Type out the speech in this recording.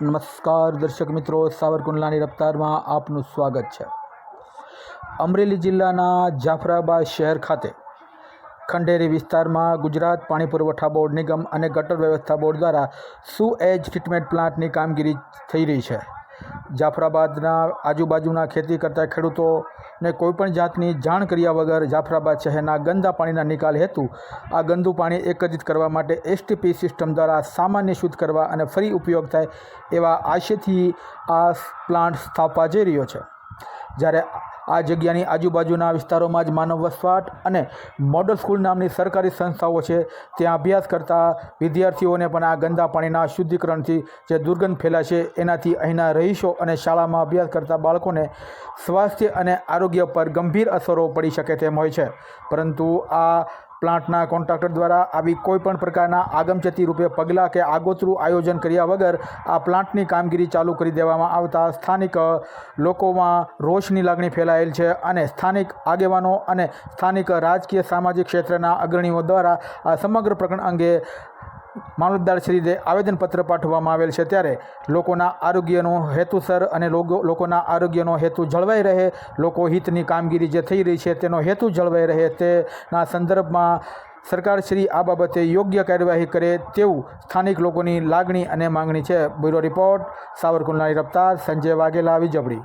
નમસ્કાર દર્શક મિત્રો, સાવરકુંડલાની રફતારમાં આપનું સ્વાગત છે. અમરેલી જિલ્લાના જાફરાબાદ શહેર ખાતે ખંડેરી વિસ્તારમાં ગુજરાત પાણી પુરવઠા બોર્ડ નિગમ અને ગટર વ્યવસ્થા બોર્ડ દ્વારા સુએજ ટ્રીટમેન્ટ પ્લાન્ટની કામગીરી થઈ રહી છે. જાફરાબાદના આજુબાજુના ખેતી કરતા ખેડૂતોને કોઈપણ જાતની જાણ કર્યા વગર જાફરાબાદ શહેરના ગંદા પાણીના નિકાલ હેતુ આ ગંદુ પાણી એકત્રિત કરવા માટે એસટીપી સિસ્ટમ દ્વારા સામાન્ય શુદ્ધ કરવા અને ફરી ઉપયોગ થાય એવા આશયથી આ પ્લાન્ટ સ્થાપવા જઈ રહ્યો છે. જ્યારે આ જગ્યાની આજુબાજુના વિસ્તારોમાં જ માનવ વસવાટ અને મોડલ સ્કૂલ નામની સરકારી સંસ્થાઓ છે. ત્યાં અભ્યાસ કરતા વિદ્યાર્થીઓને પણ આ ગંદા પાણીના શુદ્ધિકરણથી જે દુર્ગંધ ફેલાશે, એનાથી અહીંના રહીશો અને શાળામાં અભ્યાસ કરતા બાળકોને સ્વાસ્થ્ય અને આરોગ્ય પર ગંભીર અસરો પડી શકે તેમ હોય છે. પરંતુ આ પ્લાન્ટના કોન્ટ્રાક્ટર દ્વારા આવી કોઈપણ પ્રકારના આગમચેતી રૂપે પગલાં કે આગોતરું આયોજન કર્યા વગર આ પ્લાન્ટની કામગીરી ચાલુ કરી દેવામાં આવતા સ્થાનિક લોકોમાં રોષની લાગણી ફેલાયેલ છે અને સ્થાનિક આગેવાનો અને સ્થાનિક રાજકીય સામાજિક ક્ષેત્રના અગ્રણીઓ દ્વારા આ સમગ્ર પ્રકરણ અંગે મામલતદારશ્રીને આવેદનપત્ર પાઠવવામાં આવેલ છે ત્યારે લોકોના આરોગ્યનો હેતુસર અને લોકો લોકોના આરોગ્યનો હેતુ જળવાઈ રહે, લોકો હિતની કામગીરી જે થઈ રહી છે તેનો હેતુ જળવાઈ રહે તેના સંદર્ભમાં સરકારશ્રી આ બાબતે યોગ્ય કાર્યવાહી કરે તેવું સ્થાનિક લોકોની લાગણી અને માંગણી છે. બ્યુરો રિપોર્ટ, સાવરકુંડલાની રફતાર, સંજય વાઘેલા, વિજબડી.